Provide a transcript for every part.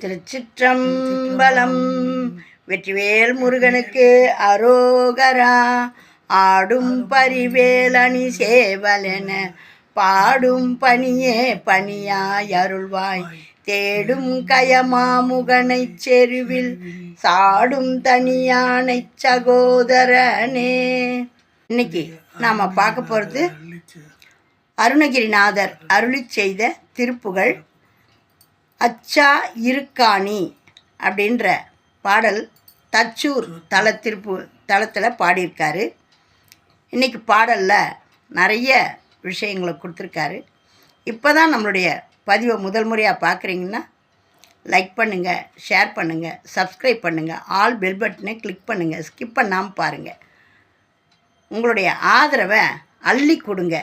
திருச்சிற்றம்பலம். வெற்றிவேல் முருகனுக்கு அரோகரா. ஆடும் பரிவேலணி சேவலென பாடும் பணியே பணியாய் அருள்வாய். தேடும் கயமாமுகனைச் செருவில் சாடும் தனியானைச் சகோதரனே. இன்னைக்கு நாம் பார்க்க போகிறது அருணகிரிநாதர் அருளிச் செய்த திருப்புகள். அச்சா இருக்காணி அப்படின்ற பாடல் தச்சூர் தல திருப்பு தளத்தில் பாடியிருக்காரு. இன்றைக்கி பாடலில் நிறைய விஷயங்களை கொடுத்துருக்காரு. இப்போ தான் நம்மளுடைய பதிவை முதல் முறையாக பார்க்குறீங்கன்னா லைக் பண்ணுங்கள் ஷேர் பண்ணுங்கள் சப்ஸ்கிரைப் பண்ணுங்கள் ஆல் பெல் பட்டனை கிளிக் பண்ணுங்கள் ஸ்கிப் பண்ணாமல் பாருங்கள் உங்களுடைய ஆதரவை அள்ளி கொடுங்க.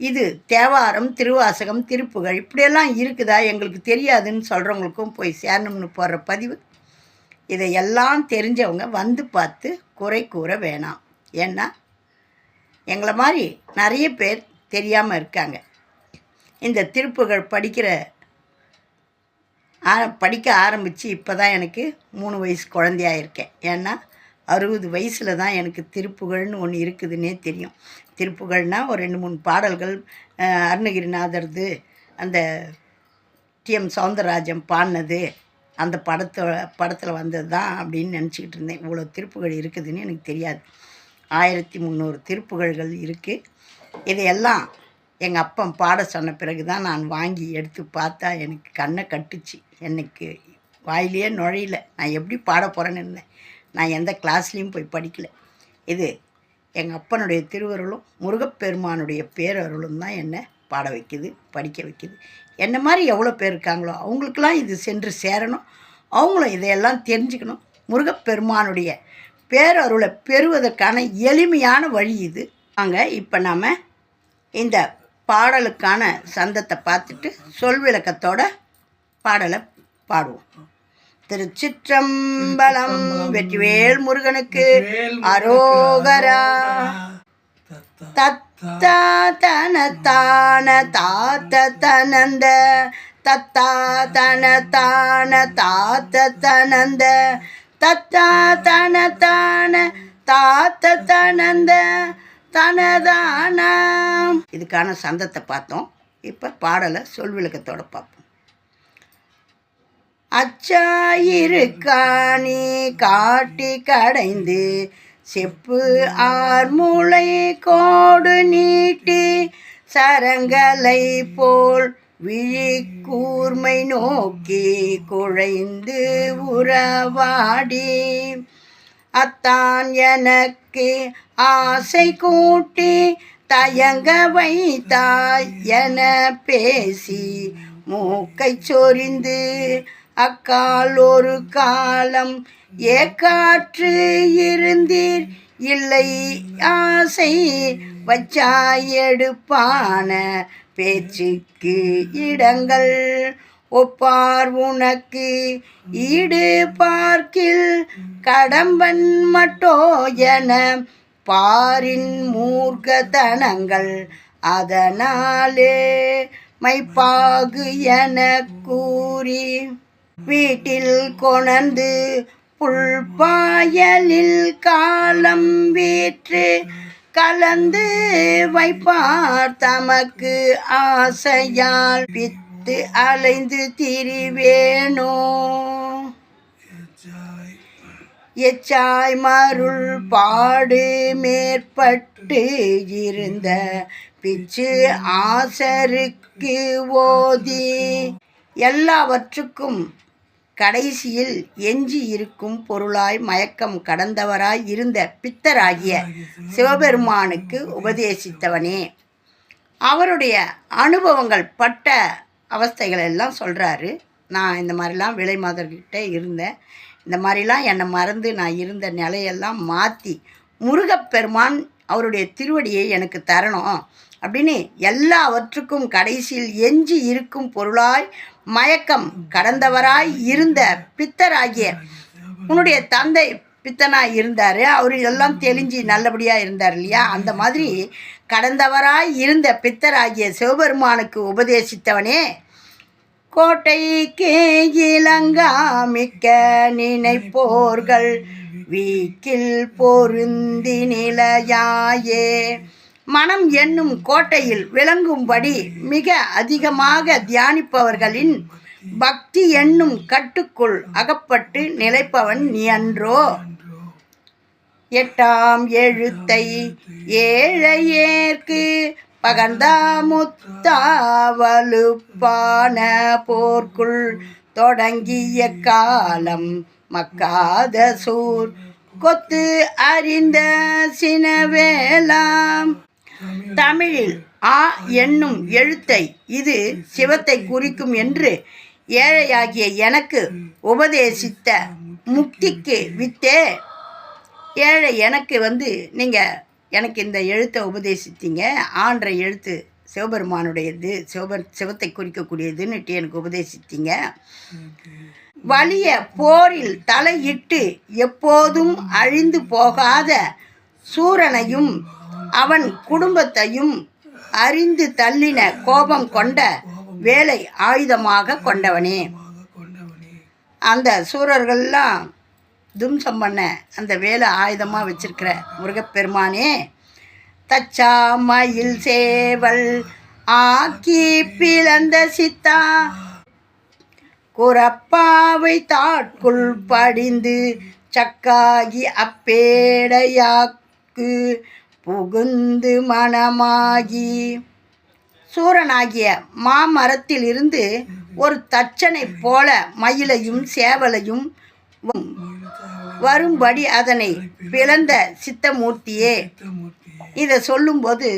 இது தேவாரம் திருவாசகம் திருப்புகள் இப்படியெல்லாம் இருக்குதா எங்களுக்கு தெரியாதுன்னு சொல்கிறவங்களுக்கும் போய் சேரணும்னு போடுற பதிவு. இதையெல்லாம் தெரிஞ்சவங்க வந்து பார்த்து குறை கூற வேணாம். ஏன்னா எங்களை மாதிரி நிறைய பேர் தெரியாமல் இருக்காங்க. இந்த திருப்புகள் படிக்கிற ஆ படிக்க ஆரம்பித்து இப்போ தான் எனக்கு மூணு வயசு குழந்தையா இருக்கேன். ஏன்னா அறுபது வயசில் தான் எனக்கு திருப்புகழ்னு ஒன்று இருக்குதுன்னே தெரியும். திருப்புகழ்னால் ஒரு ரெண்டு மூணு பாடல்கள் அருணகிரிநாதர்து அந்த டிஎம் சவுந்தரராஜன் பாடினது அந்த படத்தோட படத்தில் வந்தது தான் அப்படின்னு நினச்சிக்கிட்டு இருந்தேன். இவ்வளோ திருப்புகழ் இருக்குதுன்னு எனக்கு தெரியாது. ஆயிரத்தி முந்நூறு திருப்புகழ்கள் இருக்குது இதையெல்லாம் எங்கள் அப்பன் பாட சொன்ன பிறகு தான் நான் வாங்கி எடுத்து பார்த்தா எனக்கு கண்ணை கட்டுச்சு. எனக்கு வாயிலேயே நுழையல. நான் எப்படி பாட போகிறேன்னு இருந்தேன். நான் எந்த கிளாஸ்லேயும் போய் படிக்கல. இது எங்கள் அப்பனுடைய திருவருளும் முருகப்பெருமானுடைய பேரருளும் தான் என்னை பாட வைக்குது படிக்க வைக்குது. என்ன மாதிரி எவ்வளோ பேர் இருக்காங்களோ அவங்களுக்கெல்லாம் இது சென்று சேரணும். அவங்களும் இதையெல்லாம் தெரிஞ்சுக்கணும். முருகப்பெருமானுடைய பேரருளை பெறுவதற்கான எளிமையான வழி இது. அங்கே இப்போ நாம் இந்த பாடலுக்கான சந்தத்தை பார்த்துட்டு சொல் விளக்கத்தோட பாடலை பாடுவோம். திருச்சிற்றம்பலம் வெற்றிவேல் முருகனுக்கு அரோகரா. தத்தா தன தான தாத்த தனந்த. தத்தா தன தான தாத்த தனந்த. தத்தா தன தான தாத்த தனந்த. தனதான இதுக்கான சந்தத்தை பார்த்தோம். இப்போ பாடலை சொல் விளக்கத்தோட பார்ப்போம். அச்சாயிருக்காணி காட்டி கடைந்து செப்பு ஆர்முளை கோடு நீட்டி சரங்களை போல் விழி கூர்மை நோக்கி குழைந்து உறவாடி. அத்தான் எனக்கு ஆசை கூட்டி தயங்க வைத்தாய் என பேசி மூக்கை சொரிந்து அக்கால் ஒரு காலம் ஏக்காற்று இருந்தீர். இல்லை ஆசை வச்சாயெடுப்பான பேச்சுக்கு இடங்கள். ஒப்பார் உனக்கு ஈடு பார்க்கில் கடம்பன் மட்டோ என பாரின் மூர்க்கதனங்கள். அதனாலே மைப்பாகு என கூறி வீட்டில் கொணர்ந்து புல்பாயலில் காலம் வீற்று கலந்து வைப்பார் தமக்கு ஆசையால் பித்து அலைந்து திரிவேணோ. எச்சாய் மருள் பாடு மேற்பட்டு இருந்த பிச்சு ஆசருக்கு ஓதி எல்லாவற்றுக்கும் கடைசியில் எஞ்சி இருக்கும் பொருளாய் மயக்கம் கடந்தவராய் இருந்த பித்தராகிய சிவபெருமானுக்கு உபதேசித்தவனே. அவருடைய அனுபவங்கள் பட்ட அவஸ்தைகள் எல்லாம் சொல்கிறாரு நான் இந்த மாதிரிலாம் விலை மாதர்கிட்ட இருந்தேன். இந்த மாதிரிலாம் என்னை மறந்து நான் இருந்த நிலையெல்லாம் மாற்றி முருகப்பெருமான் அவருடைய திருவடியை எனக்கு தரணும் அப்படின்னு எல்லாவற்றுக்கும் கடைசியில் எஞ்சி இருக்கும் பொருளாய் மயக்கம் கடந்தவராய் இருந்த பித்தராகிய உன்னுடைய தந்தை பித்தனாக இருந்தார். அவர் எல்லாம் தெளிஞ்சு நல்லபடியாக இருந்தார் இல்லையா? அந்த மாதிரி கடந்தவராய் இருந்த பித்தராகிய சிவபெருமானுக்கு உபதேசித்தவனே கோட்டைக்கு இளங்காமிக்க நினைப்போர்கள் வீக்கில் பொருந்தி நிலையாயே. மனம் என்னும் கோட்டையில் விளங்கும்படி மிக அதிகமாக தியானிப்பவர்களின் பக்தி என்னும் கட்டுக்குள் அகப்பட்டு நிலைப்பவன் நீ அன்றோ. எட்டாம் எழுத்தை ஏழையேற்கு பகர்ந்தாமுத்தாவலுப்பான போர்க்குள் தொடங்கிய காலம் மக்காத சூர். கொத்து அறிந்த சினவேலாம் தமிழில் ஆ என்னும் எழுத்தை இது சிவத்தை குறிக்கும் என்று ஏழையாகிய எனக்கு உபதேசித்த முக்திக்கு வித்தே. ஏழை எனக்கு வந்து நீங்கள் எனக்கு இந்த எழுத்தை உபதேசித்தீங்க. ஆன்ற எழுத்து சிவபெருமானுடையது சிவபர் சிவத்தை குறிக்கக்கூடியதுன்னுட்டு எனக்கு உபதேசித்தீங்க. வலிய போரில் தலையிட்டு எப்போதும் அழிந்து போகாத சூரனையும் அவன் குடும்பத்தையும் அறிந்து தள்ளின கோபம் கொண்ட வேலை ஆயுதமாக கொண்டவனே. அந்த சூரர்கள்லாம் தும்சம் பண்ண அந்த வேலை ஆயுதமாக வச்சிருக்கிற முருகப்பெருமானே தச்சா மயில் சேவல் ஆக்கி பிளந்த சித்தா குரப்பாவை தாட்குள் படிந்து சக்காகி அப்பேடையாக்கு புகுந்து மனமாகி. சூரனாகிய மாமரத்திலிருந்து ஒரு தச்சனைப் போல மயிலையும் சேவலையும் வரும்படி அதனை பிளந்த சித்தமூர்த்தியே. இதை சொல்லும்போது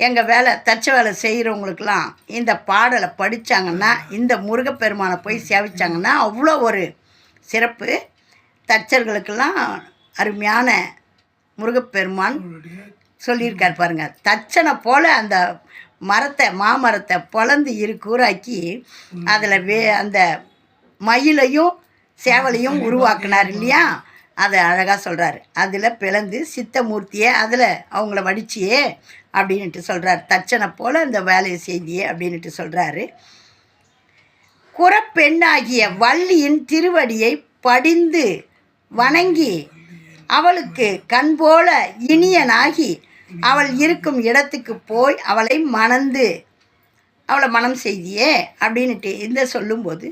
எங்கள் வேலை தச்ச வேலை செய்கிறவங்களுக்கெல்லாம் இந்த பாடலை படித்தாங்கன்னா இந்த முருகப்பெருமானை போய் சேவிச்சாங்கன்னா அவ்வளோ ஒரு சிறப்பு. தச்சர்களுக்கெல்லாம் அருமையான முருகப்பெருமான் சொல்லியிருக்கார் பாருங்க. தச்சனை போல அந்த மரத்தை மாமரத்தை பொளந்து இரு கூறாக்கி அதில் வே அந்த மயிலையும் சேவலையும் உருவாக்குனார் இல்லையா? அதை அழகாக சொல்கிறார் அதில் பிளந்து சித்தமூர்த்தியே அதில் அவங்கள வடிச்சியே அப்படின்ட்டு சொல்கிறார் தச்சனை போல் அந்த வேலையை செய்தியே அப்படின்ட்டு சொல்கிறாரு குறப்பெண்ணாகிய வள்ளியின் திருவடியை படிந்து வணங்கி அவளுக்கு கண் போல இனியனாகி அவள் இருக்கும் இடத்துக்கு போய் அவளை மணந்து அவளை மனம் செய்தியே அப்படின்ட்டு இந்த சொல்லும்போது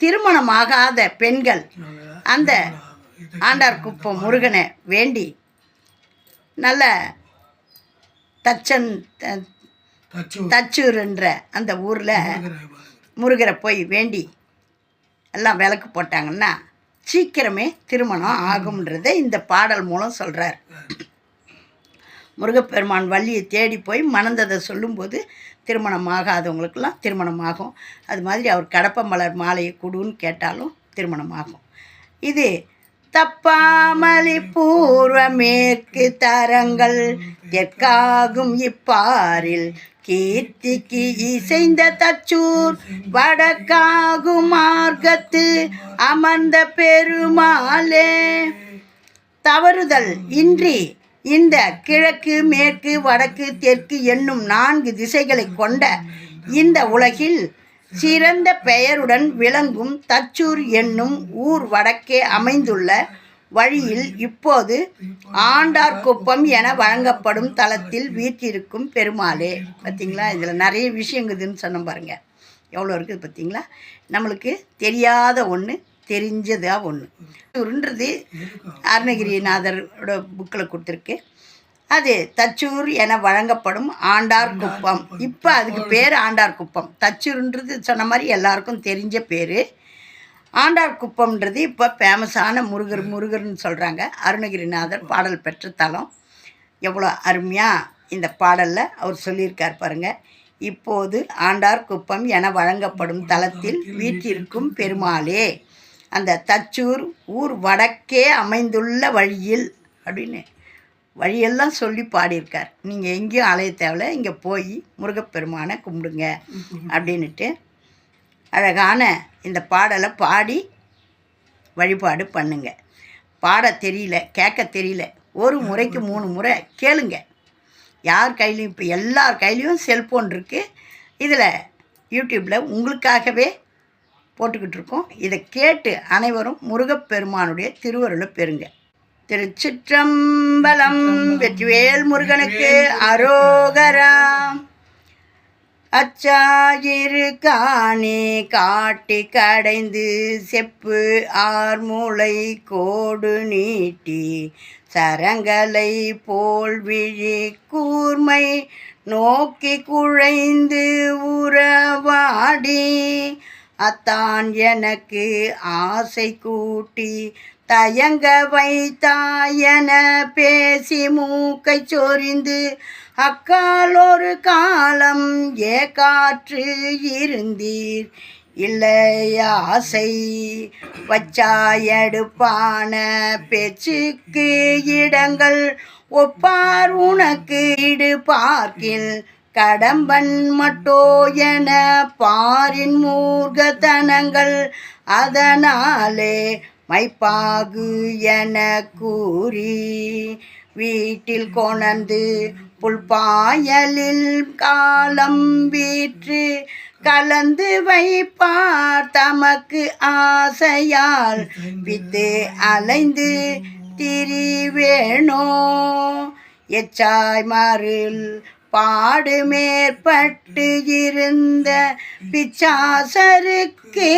திருமணமாகாத பெண்கள் அந்த ஆண்டார் குப்பம் முருகனை வேண்டி நல்ல தச்சன் த- தச்சூர்ன்ற அந்த ஊரில் முருகரை போய் வேண்டி எல்லாம் விளக்கு போட்டாங்கன்னா சீக்கிரமே திருமணம் ஆகும்ன்றதை இந்த பாடல் மூலம் சொல்கிறார் முருகப்பெருமான் வள்ளியை தேடி போய் மணந்ததை சொல்லும்போது திருமணம் ஆகாதவங்களுக்கெல்லாம் திருமணம் ஆகும். அது மாதிரி அவர் கடப்பமலர் மாலையை கொடுன்னு கேட்டாலும் திருமணம் ஆகும். இது தப்பாமலி பூர்வ மேற்கு தரங்கள் தெற்காகும் இப்பாரில் கீர்த்திக்கு இசைந்த தச்சூர் வடக்காகு மார்க்கத்து அமர்ந்த பெருமாளே. தவறுதல் இன்றி இந்த கிழக்கு மேற்கு வடக்கு தெற்கு என்னும் நான்கு திசைகளை கொண்ட இந்த உலகில் சிறந்த பெயருடன் விளங்கும் தச்சூர் என்னும் ஊர் வடக்கே அமைந்துள்ள வழியில் இப்போது ஆண்டார்குப்பம் என வழங்கப்படும் தளத்தில் வீற்றிருக்கும் பெருமாளே. பார்த்தீங்களா இதில் நிறைய விஷயங்குதுன்னு சொன்னோம் பாருங்க. எவ்வளோ இருக்குது பார்த்தீங்களா நம்மளுக்கு தெரியாத ஒன்று தெரிஞ்சதா ஒன்று உருன்றது அருணகிரிநாதரோட புக்கில் கொடுத்துருக்கு. அது தச்சூர் என வழங்கப்படும் ஆண்டார் குப்பம் இப்போ அதுக்கு பேர் ஆண்டார் குப்பம் தச்சூர்ன்றது சொன்ன மாதிரி எல்லாருக்கும் தெரிஞ்ச பேர். ஆண்டார் குப்பம்ன்றது இப்போ ஃபேமஸான முருகர் முருகர்னு சொல்கிறாங்க அருணகிரிநாதர் பாடல் பெற்ற தலம். எவ்வளோ அருமையாக இந்த பாடலில் அவர் சொல்லியிருக்கார் பாருங்கள் இப்போது ஆண்டார் குப்பம் என வழங்கப்படும் தலத்தில் வீற்றிருக்கும் பெருமாளே அந்த தச்சூர் ஊர் வடக்கே அமைந்துள்ள வழியில் அப்படின்னு வழியெல்லாம் சொல்லி பாடியிருக்கார். நீங்கள் எங்கேயும் அலைய தேவையில்ல இங்கே போய் முருகப்பெருமானை கும்பிடுங்க அப்படின்ட்டு அழகான இந்த பாடலை பாடி வழிபாடு பண்ணுங்க. பாட தெரியல கேட்க தெரியல. ஒரு முறைக்கு மூணு முறை கேளுங்க. யார் கையிலையும் இப்போ எல்லார் கையிலையும் செல்ஃபோன் இருக்குது இதில் யூடியூப்பில் உங்களுக்காகவே போட்டுக்கிட்டு இருக்கோம். இதை கேட்டு அனைவரும் முருகப்பெருமானுடைய திருவருளை பெறுங்க. திருச்சிற்றம்பலம் வெற்றிவேல் முருகனுக்கு அரோகராம் அச்சாயிரு காணே காட்டி கடைந்து செப்பு ஆர்மூளை கோடு நீட்டி சரங்களை போல் விழி கூர்மை நோக்கி குழைந்து உறவாடி. அத்தான் எனக்கு ஆசை கூட்டி தயங்க வைத்தாயன பேசி மூக்கை சொரிந்து அக்கால் ஒரு காலம் காற்று இருந்தீர் இல்லையாசை வச்சாயடுப்பான பேச்சுக்கு இடங்கள் ஒப்பார் உனக்கு இடு பார்க்கில் கடம்பன் மட்டோ என பாரின் மூர்கத்தனங்கள் அதனாலே மைப்பாகு என கூறி வீட்டில் கொணர்ந்து புல்பாயலில் காலம் வீற்று கலந்து வைப்பார் தமக்கு ஆசையால் வித்து அலைந்து திரிவேணோ. எச்சாய் மாறில் பாடு மேற்பட்டு இருந்த பிச்சாசருக்கு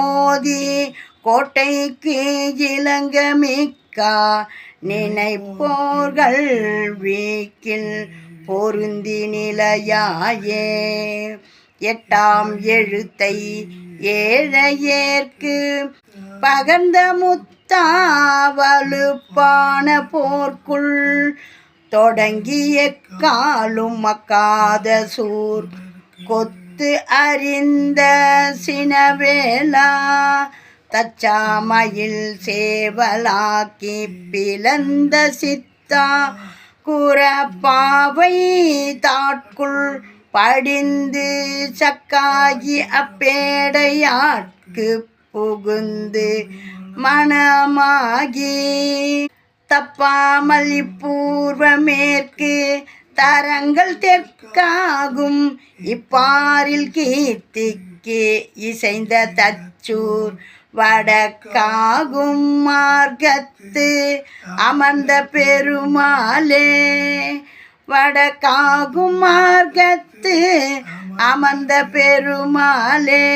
ஓதி கோட்டைக்கு இளங்கமிக்கா நினைப்போர்கள் வீக்கில் பொருந்தி நிலையாயே. எட்டாம் எழுத்தை ஏழையேற்கு பகர்ந்த முத்தாவலுப்பான போர்க்குள் தொடங்கிய காலும் மக்காத சூர் கொத்து அறிந்த சினவேலா தச்சாமையில் சேவலாக்கி பிளந்த சித்தா குறப்பாவை தாட்குள் படிந்து சக்காகி அப்பேடையாட்கு புகுந்து மனமாகி. தப்பாமல் இப்பூர்வ மேற்கு தரங்கள் தெற்காகும். இப்பாரில் கீர்த்திக்கு இசைந்த தச்சூர் வடக்காகும் மார்க்கத்து அமர்ந்த பெருமாளே. வடக்காகும் மார்க்கத்து அமர்ந்த பெருமாளே.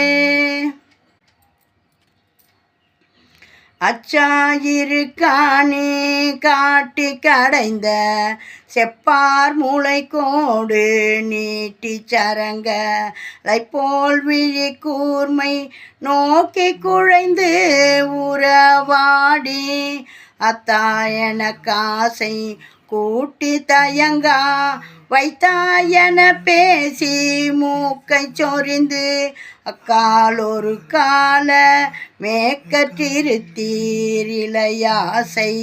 அச்சாயிரு காணி காட்டி கடைந்த செப்பார் மூளை கோடு நீட்டி சரங்க. போல் விழி கூர்மை நோக்கி குழைந்து உறவாடி அத்தாயன காசை கூட்டி தயங்கா வைத்தாயன பேசி மூக்கை சொறிந்து அக்கால் ஒரு கால மேக்கற்றிருத்தீரிலையாசை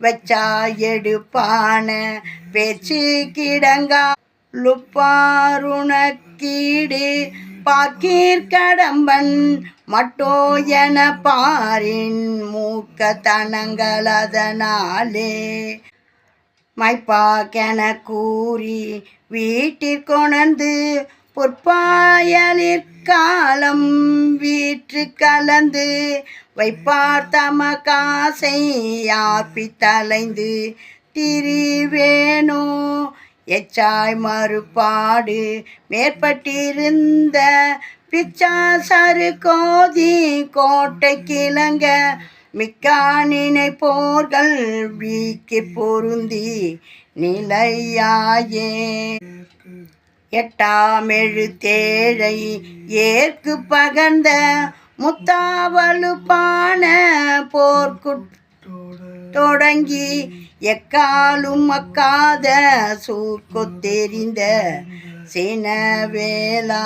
வச்சா எடுப்பான பேச்சு கிடங்கா லுப்பாருணக்கீடு பாக்கீர் கடம்பன் மட்டோ என பாரின் மூக்க தனங்களதனாலே மைப்பாக்கென கூறி வீட்டிற்கொணர்ந்து பொற்பாயலிற்காலம் வீற்று கலந்து வைப்பார் தம காசை யாப்பி தலைந்து திரிவேணோ? எச்சாய் மறுபாடு மேற்பட்டிருந்த பிச்சாசரு கோதி கோட்டை கிளங்க மிக்கானினை போர்கள் வீக்கி பொருந்தி நிலையாயே. எட்டாமெழு தேழை ஏற்கு பகர்ந்த முத்தாவலுப்பான போர்க்கு தொடங்கி எக்காலும் மக்காத சூர்க்கொத்தெறிந்த சினவேலா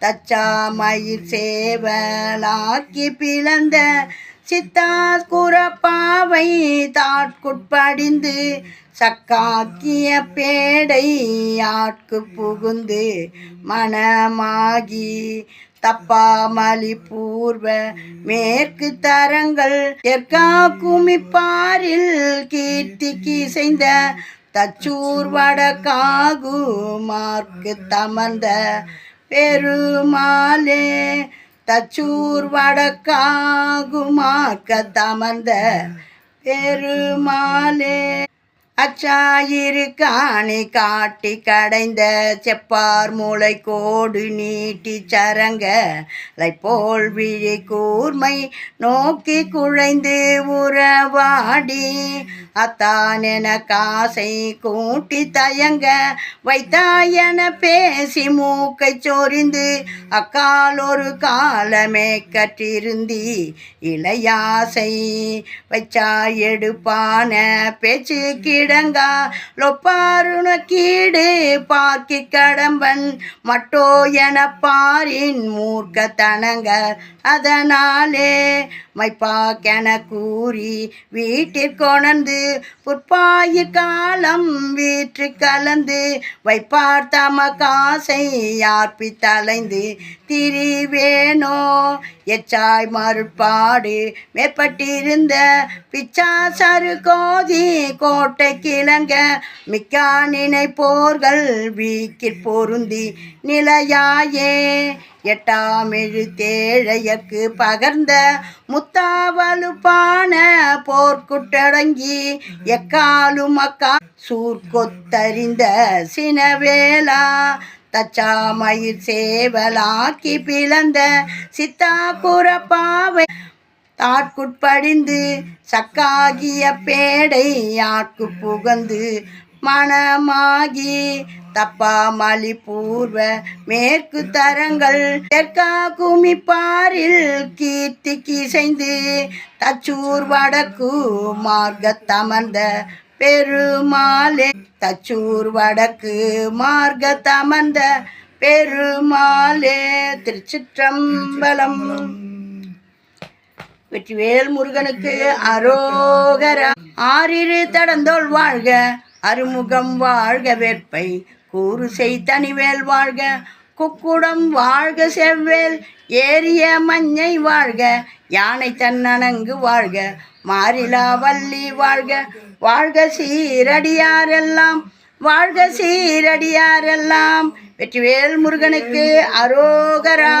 தச்சாமயிர் சேவலாக்கி பிளந்த சித்தாஸ்குரப்பாவை தாட்குட்படிந்து சக்காக்கிய பேடை ஆட்கு புகுந்து மனமாகி தப்பாமலி பூர்வ மேற்கு தரங்கள் எற்கா குமிப்பாரில் கீர்த்திக்கு இசைந்த தச்சூர் வடக்காகு மார்க்கு தமர்ந்த பெருமாளே தச்சூர் வடக்காகுமாக்க தமர்ந்த பெருமாளே. அச்சாயிரு காணி காட்டி கடைந்த செப்பார் மூளை கோடு நீட்டி சரங்க போல் விழி கூர்மை நோக்கி குழைந்து உறவாடி அத்தானென காசை கூட்டி தயங்க வைத்தாயன பேசி மூக்கை சொரிந்து அக்கால் ஒரு காலமே கற்றிருந்தி இளையாசை வச்சா எடுப்பான பேச்சு கீழ் கிடங்கா லொப்பாருண கீடு பார்க்கி கடம்பன். மட்டோ என பாரின் மூர்க்கத்தனங்க அதனாலே மைப்பாக்கென கூறி வீட்டிற்கொணர்ந்து புற்பாயிற் காலம் வீற்று கலந்து வைப்பார் தம காசை யார்ப்பி தலைந்து திரிவேனோ எச்சாய் மறுபாடு மேற்பட்டிருந்த பிச்சாசரு கோதி கோட்டை கிளங்க மிக்கா நினைப்போர்கள். வீக்கில் பொருந்தி நிலையாயே. எட்டாம் தேழையக்கு பகர்ந்த முத்தாவலுப்பான போர்க்குட்டடங்கி எக்காலும் அக்கா சூர்கொத்தறிந்த சினவேலா தச்சாமயிர் சேவலாக்கி பிளந்த சித்தா குரப்பாவை தாட்குட்படிந்து சக்காகிய பேடை யாக்கு புகந்து மணமாகி தப்பாமலி பூர்வ மேற்கு தரங்கள் தெற்கா குமிப்பாரில் கீர்த்தி கிசைந்து தச்சூர் வடக்கு மார்க்கத்தமர்ந்த பெருமாளே. தச்சூர் வடக்கு மார்க்கத்தமர்ந்த பெருமாளே. திருச்சிற்றம்பலம். வெற்றிவேல் முருகனுக்கு அரோகரா. ஆறிரு தடந்தோல் வாழ்க அருமுகம் வாழ்க வேட்பை. கூறு செய் தனிவேல் வாழ்க குக்குடம் வாழ்க செவ்வேல். ஏரிய மஞ்சை வாழ்க யானை தன்னணங்கு வாழ்க. மாறிலா வள்ளி வாழ்க வாழ்க சீரடியாரெல்லாம் வாழ்க சீரடியாரெல்லாம் வெற்றிவேல் முருகனுக்கு அரோகரா.